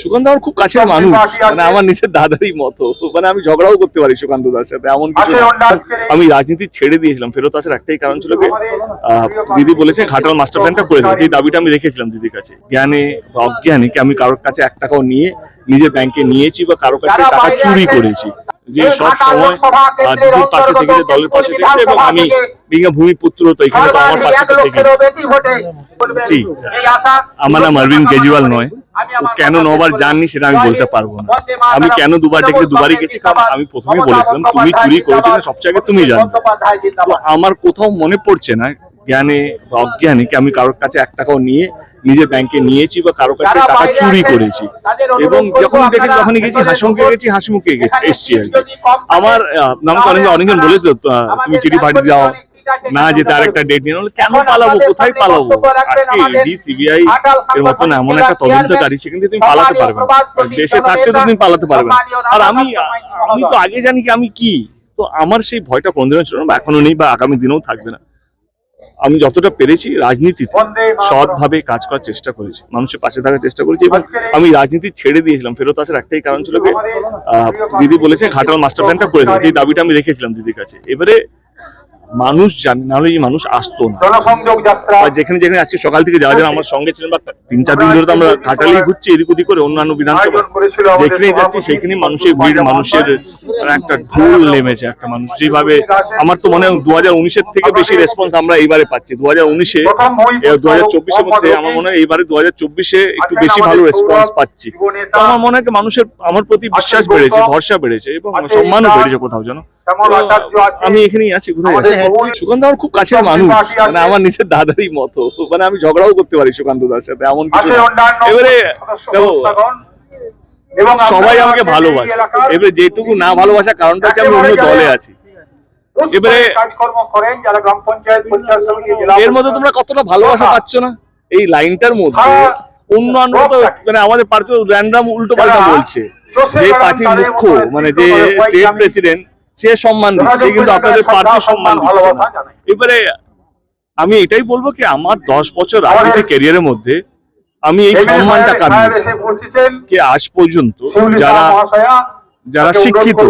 সুকান্ত আমার খুব কাছের মানুষ। মানে আমার নিজের দাদারই মতো। মানে আমি ঝগড়াও করতে পারি সুকান্ত দার সাথে এমন কিছু আমি রাজনীতি ছেড়ে দিয়েছিলাম ফেরত আসার একটাই কারণ ছিল যে দিদি বলেছে ঘাটাল মাস্টার প্ল্যানটা করে দেবে যে দাবিটা আমি রেখেছিলাম দিদির কাছে জ্ঞানে বা অজ্ঞানে কি আমি কারোর কাছে এক টাকাও নিয়ে নিজের ব্যাংকে নিয়েছি বা কারোর কাছে টাকা চুরি করেছি। যে সব সময় পাশে থেকেছে দলের পাশে থেকেছে এবং আমি ভূমিপুত্র তো এখানে তো আমার পাশে থেকেছে আমার নাম অরবিন্দ কেজরিওয়াল নয়। ও কেন নবার যাননি সেটা আমি বলতে পারব না। আমি কেন দুবার ডেকে দুবারই গেছি কারণ আমি প্রথমেই বলেছিলাম তুমি চুরি করেছ সবচেয়ে আগে তুমি জানো তো আমার কোথাও মনে পড়ছে না জ্ঞানে বা অজ্ঞানে কি আমি কারোর কাছে এক টাকাও নিয়ে নিজের ব্যাংকে নিয়েছি বা কারোর কাছে টাকা চুরি করেছি? এবং যখন দেখেছি যখনই গেছি হাসিমুখে গেছি হাসিমুখে গেছি এসছি আর কি। আমার আমাকে অনেকজন অনেকজন বলেছে তুমি চিঠি পাঠিয়ে দাও না যেতে আরেকটা ডেট নিয়ে কেন পালাবো? কোথায় পালাবো? আজকে ইডি সিবিআই এর মতন এমন একটা তদন্তকারী সেখান থেকে তুমি পালাতে পারবে না। দেশে থাকতে তো তুমি পালাতে পারবে না। আর আমি আমি তো আগে জানি কি আমি কি? তো আমার সেই ভয়টা কোনদিনও ছিল না বা এখনও নেই বা আগামী দিনেও থাকবে না। আমি যতটা পেরেছি রাজনীতিতে সৎভাবে কাজ করার চেষ্টা করেছি। মানুষের পাশে থাকার চেষ্টা করেছি এবং আমি রাজনীতি ছেড়ে দিয়েছিলাম। ফেরত আসার একটাই কারণ ছিল দিদি বলেছে ঘাটাল মাস্টার প্ল্যানটা করে দেবে যে দাবিটা আমি রেখেছিলাম দিদির কাছে। এবারে মানুষ জানে নাহলে এই মানুষ আসতো না। যেখানে যেখানে আজকে সকাল থেকে যারা যারা আমার সঙ্গে ছিলেন বা তিন চার দিন ধরে তো আমরা ঘাটালেই ঘুরছি এদিক ওদিক করে অন্যান্য বিধানসভা। যেখানেই যাচ্ছি সেখানেই মানুষের ভিড় মানুষের একটা ঢোল নেমেছে একটা মানুষ। যেভাবে আমার তো মনে হয় দু হাজার উনিশের থেকে বেশি রেসপন্স আমরা এইবারে পাচ্ছি। দু হাজার উনিশে দু হাজার চব্বিশের মধ্যে আমার মনে হয় এইবারে দু হাজার চব্বিশে একটু বেশি ভালো রেসপন্স পাচ্ছি। আমার মনে হয় মানুষের আমার প্রতি বিশ্বাস বেড়েছে ভরসা বেড়েছে এবং সম্মানও বেড়েছে কোথাও যেন। আমি এখানেই আছি কোথায় সুকান্ত আমার খুব কাছের মানুষ মানে আমার নিজের দাদারই মতো। মানে আমি ঝগড়াও করতে পারি সুকান্ত দার সাথে এমন কিছু এবারে দেখো সবাই আমাকে ভালোবাসে। এবারে যেটুকু না ভালোবাসার কারণটা হচ্ছে আমি অন্য দলে আছি। এবারে- এর মধ্যে তোমরা কতটা ভালোবাসা পাচ্ছ না? এই লাইনটার মধ্যে অন্যান্য তো মানে আমাদের পার্টি র্যান্ডাম উল্টো পাল্টা বলছে। যে পার্টির মুখ্য মানে যে স্টেট প্রেসিডেন্ট সে সম্মান দিচ্ছে কিন্তু আপনাদের পার্টি সম্মান দিচ্ছে না। এবারে আমি এটাই বলব কি আমার দশ বছর রাজনীতি ক্যারিয়ারের মধ্যে আমি এই সম্মানটা কামিয়ে আজ পর্যন্ত যারা যারা শিক্ষিত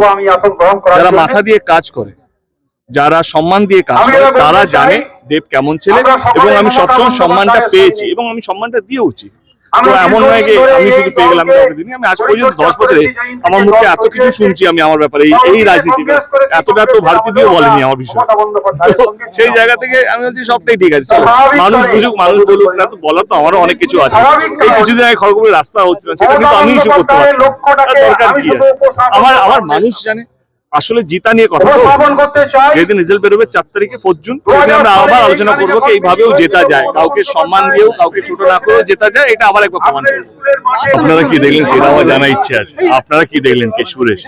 যারা মাথা দিয়ে কাজ করে যারা সম্মান দিয়ে কাজ করে তারা জানে দেব কেমন ছেলে এবং আমি সবসময় সম্মানটা পেয়েছি এবং আমি সম্মানটা দিয়েওছি। আমরা তো এমন নয় যে আমি শুধু পেয়ে গেলাম কাউকে। আমি আজ পর্যন্ত দশ বছরে আমার মুখে এত কিছু শুনছি আমি আমার ব্যাপারে এই এতটা তো কংগ্রেসের ভারতী দিয়েও বলেনি আমার বিষয়ে। সেই জায়গা থেকে আমি বলছি সবটাই ঠিক আছে মানুষ বুঝুক মানুষ বলুক না তো বলার তো আমারও অনেক কিছু আছে। এই। কিছুদিন আগে খড়গপুরের রাস্তা হচ্ছে না সেটা কিন্তু আমি ইস্যু করতে তার দরকার কি আছে? আমার আমার মানুষ জানে। আসলে জিতা নিয়ে কথা উপস্থাপন করতে চাই। যেদিন রেজাল্ট বেরোবে চার তারিখে ফোর্থ জুন সেদিন আমরা আবার আলোচনা করব কি এইভাবেও জেতা যায়। কাউকে সম্মান দিয়েও কাউকে ছোট না করেও জেতা যায়। এটা আবার একবার প্রমাণ আপনার কি দেখলেন? সেটা আমার জানা ইচ্ছে আছে। আপনারা কি দেখলেন কে সুরেশ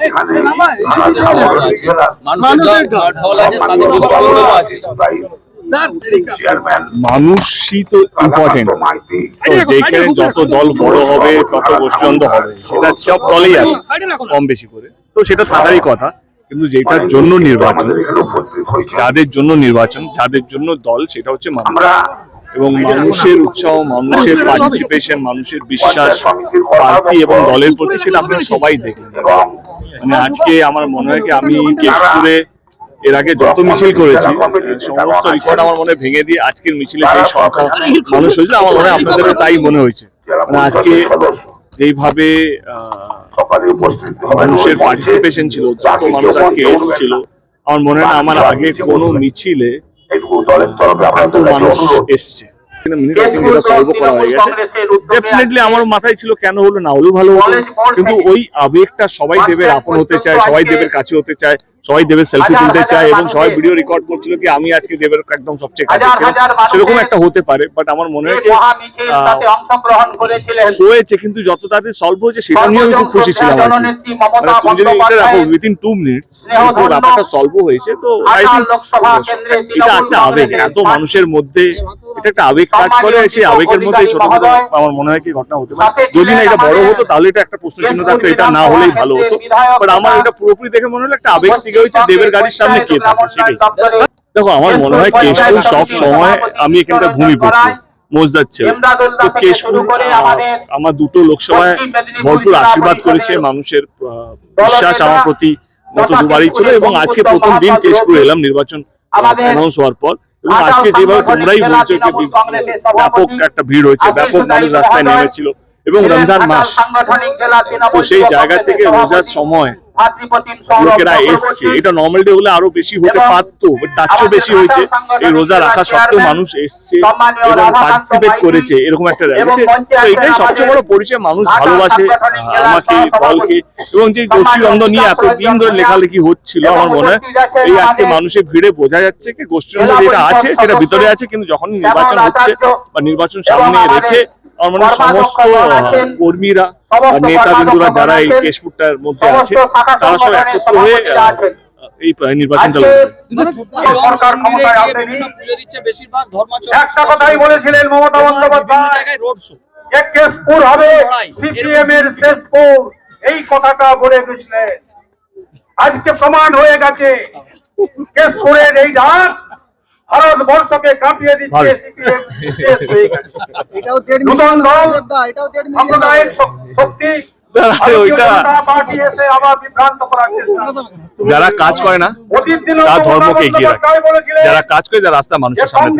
মানুষই তো ইম্পর্টেন্ট তো যেখানে যত দল বড় হবে তত গোষ্ঠীদ্বন্দ্ব হবে। সেটা সব দলেই আছে কম বেশি করে। তো সেটা থাকারই কথা। কিন্তু যেটার জন্য নির্বাচন যাদের জন্য নির্বাচন যাদের জন্য দল সেটা হচ্ছে মানুষ। এবং মানুষের উৎসাহ মানুষের পার্টিসিপেশন মানুষের বিশ্বাস প্রার্থী এবং দলের প্রতি সেটা আপনারা সবাই দেখলেন মানে আজকে আমার মনে হয় কি আমি কেশপুরে এর আগে যত মিছিল করেছি সমস্ত রেকর্ড আমার মনে ভেঙে দিয়ে আজকের মিছিলে যে সংখ্যা মানুষ হয়েছে আমার মনে হয় আপনাদেরও তাই মনে হয়েছে। মানে আজকে যেইভাবে আহ, সকালে উপস্থিত মানুষের পার্টিসিপেশন ছিল যত মানুষ আজকে এসেছিল আমার মনে হয় আমার আগে কোনো মিছিলে এটুকু দলের তরফে আপনাদের মানুষ এসছে। আমার মাথায় ছিল কেন হলো না হলেও ভালো হতো। কিন্তু ওই আবেগটা সবাই দেবের আপন হতে চায় সবাই দেবের কাছে হতে চায়। সবাই দেবের সেলফি তুলতে চায় এবং সবাই ভিডিও রেকর্ড করছিল কি আমি আজকে দেবের একদম সবচেয়ে কাছে ছিলাম সেরকম একটা হতে পারে বাট আমার মনে হয় হয়েছে কিন্তু যত তাড়াতাড়ি সলভ হয়েছে সেটা নিয়ে আমি খুব খুশি ছিলাম মানে তুমি যদি এটা রাখো উইদিন টু মিনিটস ব্যাপারটা সলভ হয়েছে তো আই থিঙ্ক এটা একটা আবেগ এত মানুষের মধ্যে এটা একটা আবেগ কাজ করে সেই আবেগের মধ্যে ছোট ছোট আমার মনে হয় কি ঘটনা হতে পারে। যদি না এটা বড় হতো তাহলে এটা একটা প্রশ্ন চিহ্ন থাকতো এটা না হলেই ভালো হতো। বাট আমার এটা পুরোপুরি দেখে মনে হলো একটা আবেগ থেকে হয়েছে দেবের গাড়ির সামনে কে থাকে সেটাই দেখো আমার মনে হয় কেশপুর সব সময় আমি এখানকার ভূমিপুত্র মজদার ছেলে। তো কেশপুর শুরু করে আহ, আমাদের আমার দুটো লোকসভায় ভরপুর আশীর্বাদ করেছে মানুষের বিশ্বাস আমার প্রতি গত দুবারই ছিল এবং আজকে প্রথম দিন কেশপুর এলাম নির্বাচন অ্যানাউন্স হওয়ার পর। এবং আজকে যেভাবে তোমরাই বলছো যে ব্যাপক একটা ভিড় হয়েছে ব্যাপক মানুষ রাস্তায় নেমেছিল। এবং রমজান মাস তো সেই জায়গা থেকে রোজার সময় লোকেরা চক্রবর্তী, এসছে। এটা নর্মাল হলে আরও বেশি হতে পারতো তার চেয়েও বেশি হয়েছে। এই রোজা রাখা সত্ত্বেও মানুষ এসছে এবং পার্টিসিপেট করেছে এরকম একটা র্যালিতে তো এটাই সবচেয়ে বড় পরিচয় মানুষ ভালোবাসে সাংগঠনিক আহ, জেলা আমাকে বলকে। এবং যে গোষ্ঠী নিয়ে এতদিন ধরে লেখালেখি হচ্ছিল আমার মনে হয় এই আজকে মানুষের ভিড়ে বোঝা যাচ্ছে কি যেটা আছে সেটা ভিতরে আছে কিন্তু যখন নির্বাচন হচ্ছে বা নির্বাচন সামনে রেখে মনে সমস্ত কর্মীরা যারা এই কেশপুরটার মধ্যে আছে তারা সব একত্র হয়ে। এই নির্বাচনটা আজকে সরকার ক্ষমতায় আসেনি। বেশিরভাগ একটা কথাই বলেছিলেন মমতা বন্দ্যোপাধ্যায়। রোড শো যে কেশপুর হবে সিপিএম এর শেষপুর এই কথাটা বলে গেছিলেন আজকে প্রমাণ হয়ে গেছে। কেশপুরের এই ডাক ভারতবর্ষকে কাঁপিয়ে দিচ্ছে সিপিএম শেষ গেছে। এটাও দেড় মিলিয়ন এটাও দেড় মিলিয়ন শক্তি। যারা কাজ করে না তারা ধর্মকে এগিয়ে রাখে। যারা কাজ করে যারা রাস্তা মানুষের সামনে